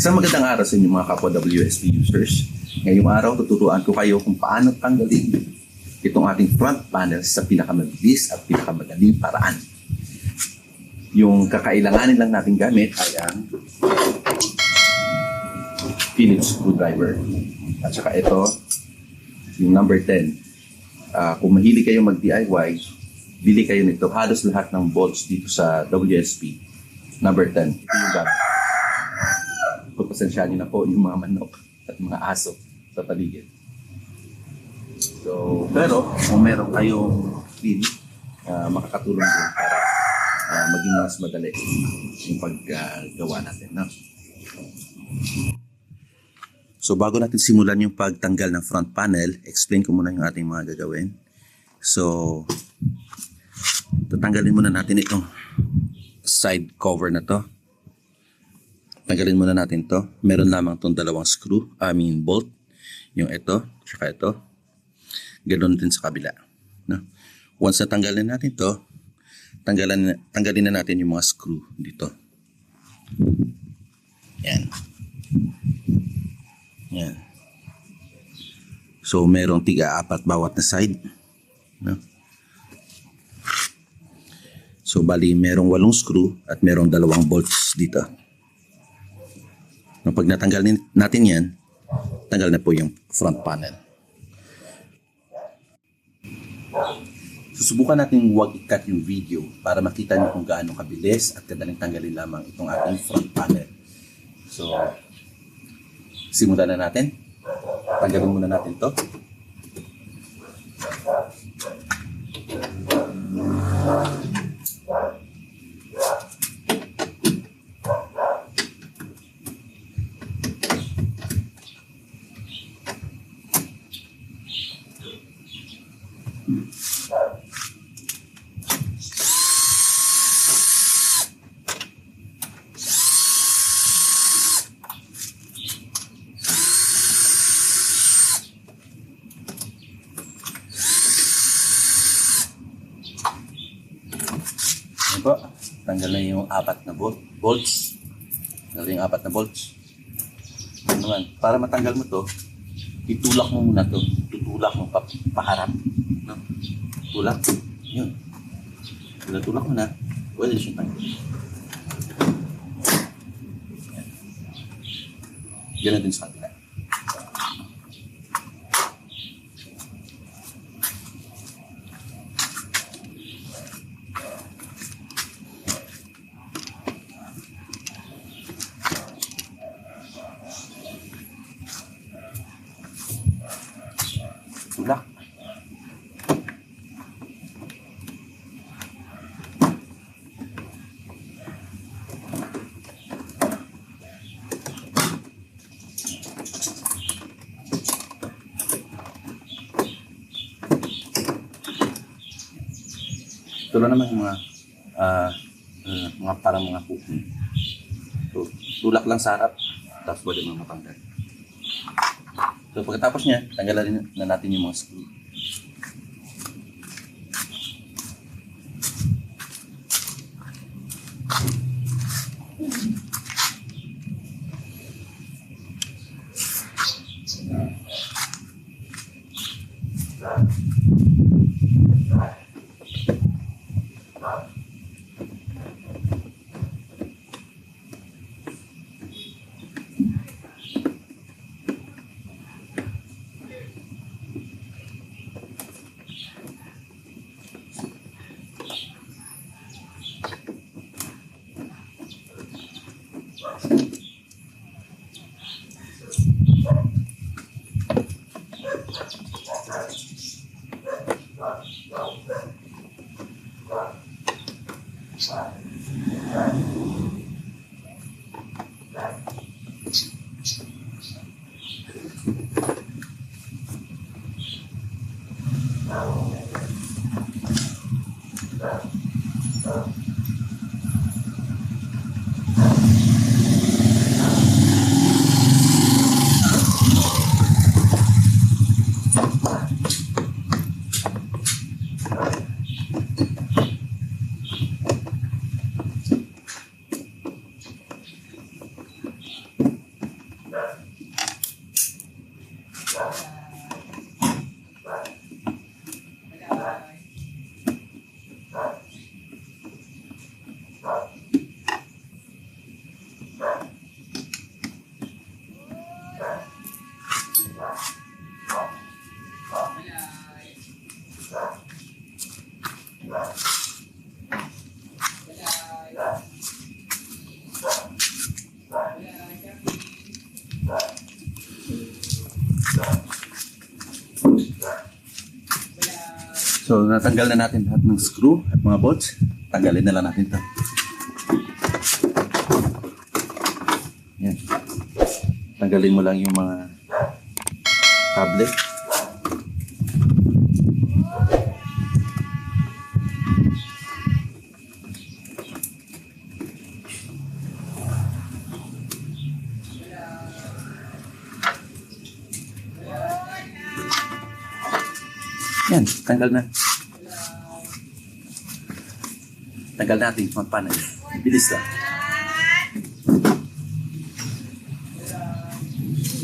Isang magandang araw sa inyo mga kapwa WSP users. Ngayong araw, tuturuan ko kayo kung paano tanggalin itong ating front panel sa pinakamabilis at pinakamadaling paraan. Yung kakailanganin lang natin gamit ay ang Phillips screwdriver. At saka ito, yung number 10. Ah, kung mahilig kayo mag-DIY, bili kayo nito. Halos lahat ng bolts dito sa WSP. Number 10. Ito yung gamit. Pagpasensyahan niyo na po yung mga manok at mga aso sa paligid. So, pero kung meron kayong pin, ah, makakatulong din para ah, maging mas madali yung paggawa natin. No? So bago natin simulan yung pagtanggal ng front panel, explain ko muna yung ating mga gagawin. So, tatanggalin muna natin itong side cover na to. Tanggalin muna natin to. Meron lamang tong dalawang screw, I mean bolt. Yung ito, tsaka ito. Ganon din sa kabila. No? Once na tanggalin natin to, tanggalan, tanggalin na natin yung mga screw dito. Yan. Yan. So, merong tiga-apat bawat na side. No? So, bali, merong walong screw at merong dalawang bolts dito. No, pag natanggal natin yan, tanggal na po yung front panel. Susubukan natin huwag i-cut yung video para makita niyo kung gaano kabilis at kadaling tanggalin lamang itong ating front panel. So, simulan na natin. Tanggalin muna natin to. Ayan po. Tanggal na yung apat na bol- bolts. Tanggal yung apat na bolts. Ano naman, para matanggal mo to, itulak mo muna to. Tutulak mo pa, paharap. No? Tulak. Yun. Tulak, tulak mo na. Pwede siyang tanggal. Yan. Ganun din sa kabila. Itulah namanya mga, uh, eh, uh, eh, mga para mga kuko. So, tulak lang sa harap, tapos pwede mga mapangdan. So pagkatapos niya, tanggalan na natin yung mga screw. Mm-hmm. So, natanggal na natin lahat ng screw at mga bolts. Tanggalin na lang natin to. Yan. Tanggalin mo lang yung mga kable. Yan, tanggal na. Tanggal natin, magpanay. Bilis lang.